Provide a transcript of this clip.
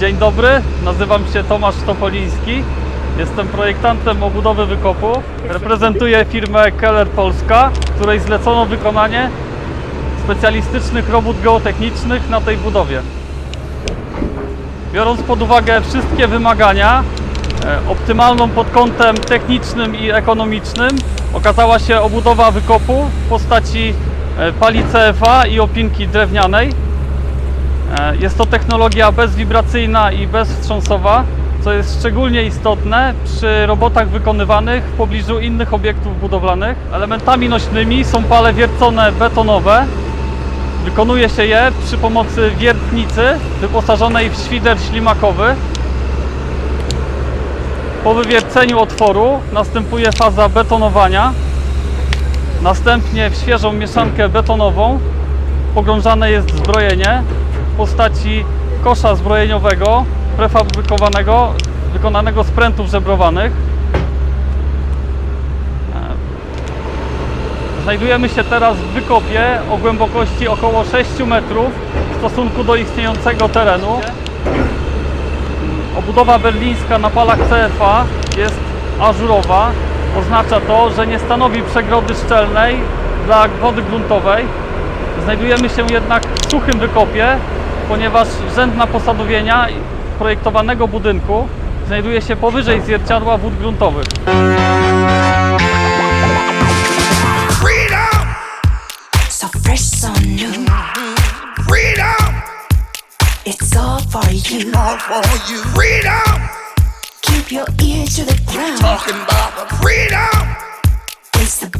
Dzień dobry, nazywam się Tomasz Topoliński. Jestem projektantem obudowy wykopu. Reprezentuję firmę Keller Polska, której zlecono wykonanie specjalistycznych robót geotechnicznych na tej budowie. Biorąc pod uwagę wszystkie wymagania, e, optymalną pod kątem technicznym i ekonomicznym, okazała się obudowa wykopu w postaci e, pali CFA i opinki drewnianej. E, Jest to technologia bezwibracyjna i bezwstrząsowa, co jest szczególnie istotne przy robotach wykonywanych w pobliżu innych obiektów budowlanych. Elementami nośnymi są pale wiercone betonowe. Wykonuje się je przy pomocy wiertnicy wyposażonej w świder ślimakowy. Po wywierceniu otworu następuje faza betonowania. Następnie w świeżą mieszankę betonową pogrążane jest zbrojenie postaci kosza zbrojeniowego prefabrykowanego, wykonanego z prętów żebrowanych. E, Znajdujemy się teraz w wykopie o głębokości około 6 metrów w stosunku do istniejącego terenu. Obudowa berlińska na palach CFA jest ażurowa. Oznacza to, że nie stanowi przegrody szczelnej dla wody gruntowej. Znajdujemy się jednak w suchym wykopie, ponieważ rzędna posadowienia projektowanego budynku znajduje się powyżej zwierciadła wód gruntowych. Freedom, Keep your ear to the ground. talking about the freedom,